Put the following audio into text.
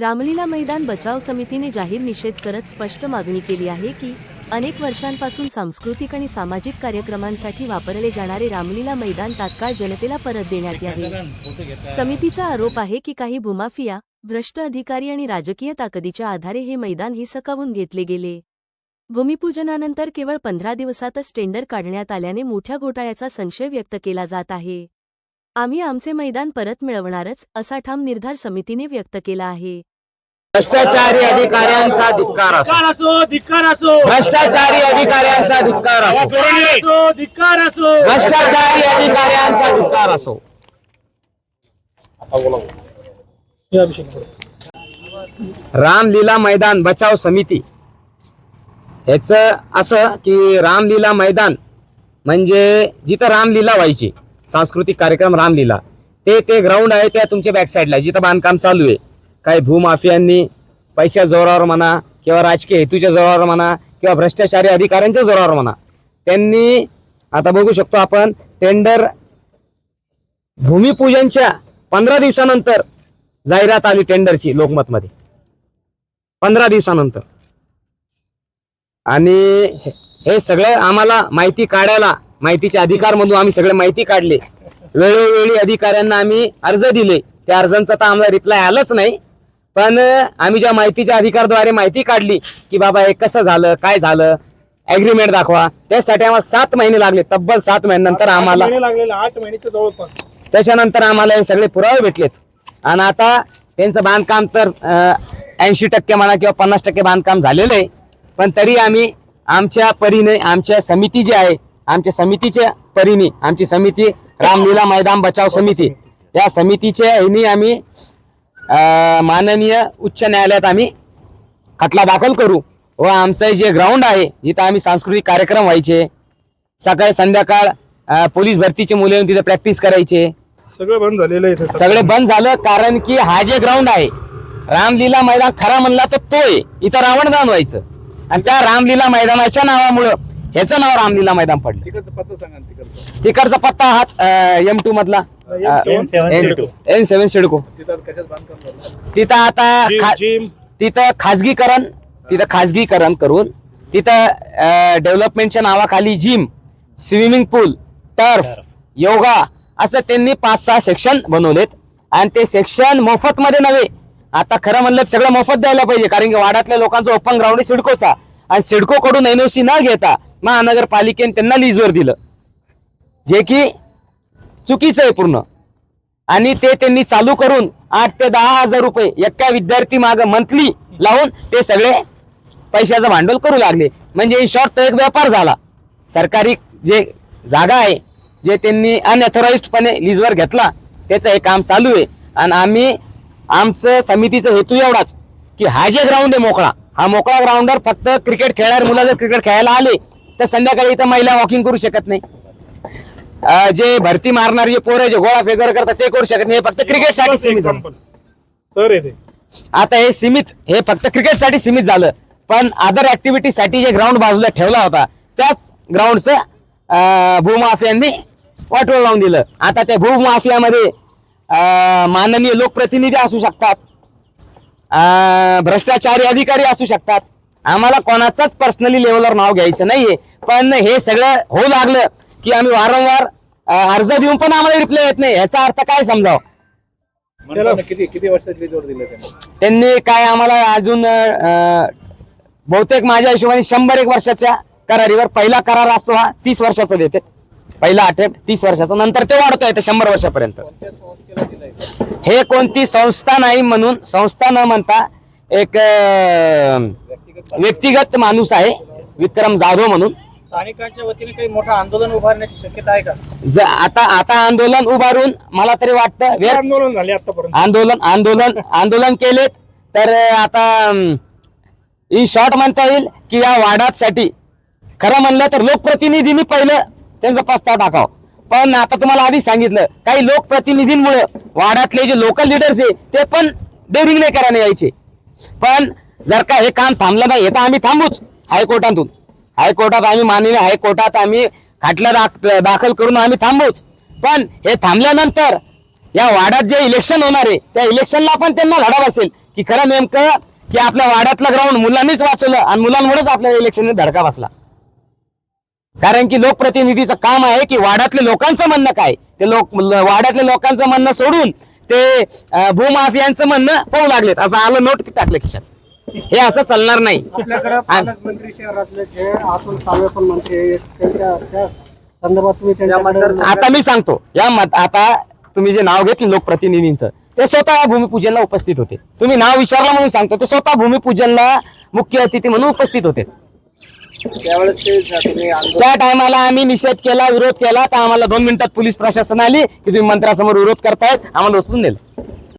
रामलीला मैदान बचाव समितीने जाहीर निषेध करत स्पष्ट मागणी केली आहे की अनेक वर्षांपासून सांस्कृतिक आणि सामाजिक कार्यक्रमांसाठी वापरले जाणारे रामलीला मैदान तात्काळ जनतेला परत देण्यात यावे. समितीचा आरोप आहे की काही भूमाफिया भ्रष्ट अधिकारी आणि राजकीय ताकदीच्या आधारे हे मैदान हिसकावून घेतले गेले. भूमिपूजनानंतर केवळ पंधरा दिवसातच टेंडर काढण्यात आल्याने मोठ्या घोटाळ्याचा संशय व्यक्त केला जात आहे. आम्ही आमचे मैदान परत मिळवणारच असा ठाम निर्धार समितीने व्यक्त केला आहे. भ्रष्टाचारी अधिकाऱ्यांचा धिक्कार असो. धिक्कार असो धिक्कार असो. भ्रष्टाचारी अधिकाऱ्यांचा धिक्कार असो. धिक्कार असो धिक्कार असो. भ्रष्टाचारी अधिकाऱ्यांचा धिक्कार असो. रामलीला मैदान बचाव समिती. ह्याच असं की रामलीला मैदान म्हणजे जिथं रामलीला व्हायची. सांस्कृतिक कार्यक्रम रामलीला. ते ते ग्राउंड आहे त्या तुमच्या बॅक साईडला जिथं बांधकाम चालू आहे. काही भूमाफियांनी पैशा जोरावर म्हणा किंवा राजकीय हेतूच्या जोरावर म्हणा किंवा भ्रष्टाचारी अधिकाऱ्यांच्या जोरावर म्हणा त्यांनी आता बघू शकतो आपण टेंडर भूमिपूजनच्या पंधरा दिवसानंतर जाहिरात आली टेंडरची लोकमतमध्ये. पंधरा दिवसानंतर. आणि हे- हे सगळं आम्हाला माहिती काढायला माहितीचे अधिकार म्हणून आम्ही सगळे माहिती काढले. वेळोवेळी अधिकाऱ्यांना आम्ही अर्ज दिले. त्या अर्जांचा तर आम्हाला रिप्लाय आलाच नाही. पण आम्ही ज्या माहितीच्या अधिकारद्वारे माहिती काढली की बाबा हे कसं झालं काय झालं ऍग्रीमेंट दाखवा त्यासाठी आम्हाला सात महिने लागले तब्बल सात महिन्यानंतर आम्हाला लागलेले आठ महिन्याच्या जवळपास. त्याच्यानंतर आम्हाला हे सगळे पुरावे भेटलेत. आणि आता त्यांचं बांधकाम तर ऐंशी टक्के म्हणा किंवा पन्नास टक्के बांधकाम झालेलं आहे. पण तरी आम्ही आमच्या परीने आमच्या समिती जी आहे आमच्या समितीच्या परीने आमची समिती रामलीला मैदान बचाव समिती या समितीच्या आम्ही माननीय उच्च न्यायालयात आम्ही खटला दाखल करू व आमचं जे ग्राउंड आहे जिथं आम्ही सांस्कृतिक कार्यक्रम व्हायचे सकाळी संध्याकाळ पोलीस भरतीचे मुले येऊन तिथे प्रॅक्टिस करायचे. सगळं बंद झालेलं आहे. सगळे बंद झालं कारण की हा जे ग्राउंड आहे रामलीला मैदान खरा म्हणला तर तो आहे. इथं रावणदान व्हायचं. आणि त्या रामलीला मैदानाच्या नावामुळं ह्याचं नाव रामलीला मैदान पडलं. तिकडचा पत्ता सांगा ना तिकडचा. तिकडचा पत्ता हाच एम टू मधला. M7 एन सेव्हन सिडको तिथं कशात बांधकाम झालं तिथं आता खा- जिम. तिथं खाजगीकरण तिथं खाजगीकरण करून तिथं डेव्हलपमेंटच्या नावाखाली gym swimming pool turf yoga असं त्यांनी पाच सहा सेक्शन बनवलेत. आणि ते सेक्शन मोफत मध्ये नव्हे. आता खरं म्हणलं तर सगळं मोफत द्यायला पाहिजे कारण की वाड्यातल्या लोकांचा ओपन ग्राउंड सिडकोचा आणि सिडको कडून एनओसी न घेता महानगरपालिकेने त्यांना लीजवर दिलं. जे की चुकीचं आहे पूर्ण. आणि ते त्यांनी चालू करून आठ ते दहा हजार रुपये एका विद्यार्थी माग मंथली लावून ते सगळे पैशाचं भांडवल करू लागले. म्हणजे इन शॉर्ट तो एक व्यापार झाला. सरकारी जे जागा आहे जे त्यांनी अनऑथोराइजडपणे लीजवर घेतला त्याचं हे काम चालू आहे. आणि आम्ही आमचं समितीचा हेतू एवढाच की हा जे ग्राउंड आहे मोकळा हा मोकळा ग्राउंडवर फक्त क्रिकेट खेळणारे मुलं जर क्रिकेट खेळायला आले तर संध्याकाळी इथं महिला वॉकिंग करू शकत नाही. जे भरती मारणारे जे पोरं जे गोळा फेगर करतात ते करू शकत नाही. फक्त क्रिकेटसाठी सीमित सर आता हे सीमित हे फक्त क्रिकेटसाठी सीमित झालं. पण अदर ऍक्टिव्हिटी साठी जे ग्राउंड बाजूला ठेवला होता त्याच ग्राउंडचं भूमाफियांनी वाटोळ लावून दिलं. आता त्या भूमाफियामध्ये माननीय लोकप्रतिनिधी असू शकतात. भ्रष्टाचारी अधिकारी असू शकतात. आम्हाला कोणाचाच पर्सनली लेवलवर नाव घ्यायचं नाहीये. पण हे सगळं होऊ लागलं की आम्ही वारंवार अर्ज देऊन पण आम्हाला रिप्लाय येत नाही. याचा अर्थ काय समजावं? त्याला किती किती वर्षातली जोड दिलं त्यांनी? काय आम्हाला अजून बहुतेक माझ्या हिशोबाने शंभर एक वर्षाच्या करारीवर पहिला करार असतो हा तीस वर्षाचा देते पहिला अटेम्प्ट तीस वर्षाचा. नंतर ते वाढतो येते शंभर वर्षापर्यंत. हे कोणती संस्था नाही म्हणून संस्था न म्हणता एक व्यक्तिगत माणूस आहे विक्रम जाधव म्हणून. स्थानिकांच्या वतीने काही मोठं आंदोलन उभारण्याची शक्यता आहे का? आता आता आंदोलन उभारून मला तरी वाटतं आंदोलन झाले आतापर्यंत. आंदोलन आंदोलन आंदोलन केलेत. तर आता इन शॉर्ट म्हणता येईल की या वादासाठी खरं म्हणलं तर लोकप्रतिनिधींनी पहिलं त्यांचा प्रस्ताव टाकाव. पण आता तुम्हाला आधी सांगितलं काही लोकप्रतिनिधींमुळे वाड्यातले जे लोकल लिडर्स आहे ते पण बेरिंग नाही करायला यायचे. पण जर का हे काम थांबलं नाही हे तर आम्ही थांबूच हायकोर्टातून. हायकोर्टात आम्ही माननीय हायकोर्टात आम्ही खाटला दाख दाखल करून आम्ही थांबूच. पण हे थांबल्यानंतर या वाड्यात जे इलेक्शन होणार आहे त्या इलेक्शनला पण त्यांना धडा बसेल. की खरं नेमकं की आपल्या वाड्यातलं ग्राउंड मुलांनीच वाचवलं आणि मुलांमुळेच आपल्या इलेक्शनने धडका बसला. कारण की लोकप्रतिनिधीचं काम आहे की वाड्यातल्या लोकांचं म्हणणं काय? ते लोक वाड्यातल्या लोकांचं म्हणणं सोडून ते भूमाफियांचं म्हणणं पाहू लागलेत. असं आलं नोट टाकलं खिशात. हे असं चालणार नाही. आता मी सांगतो या मत आता तुम्ही जे नाव घेतलं लोकप्रतिनिधींचं ते स्वतः या भूमिपूजनला उपस्थित होते. तुम्ही नाव विचारलं म्हणून सांगतो ते स्वतः भूमिपूजनला मुख्य अतिथी म्हणून उपस्थित होते. त्यावेळेस ते तुम्ही आंदोलन त्या टायमाला आम्ही निषेध केला विरोध केला. तर आम्हाला दोन मिनिटात पोलीस प्रशासन आली की तुम्ही मंत्र्यासमोर विरोध करतायत. आम्हाला उचलून नेलं.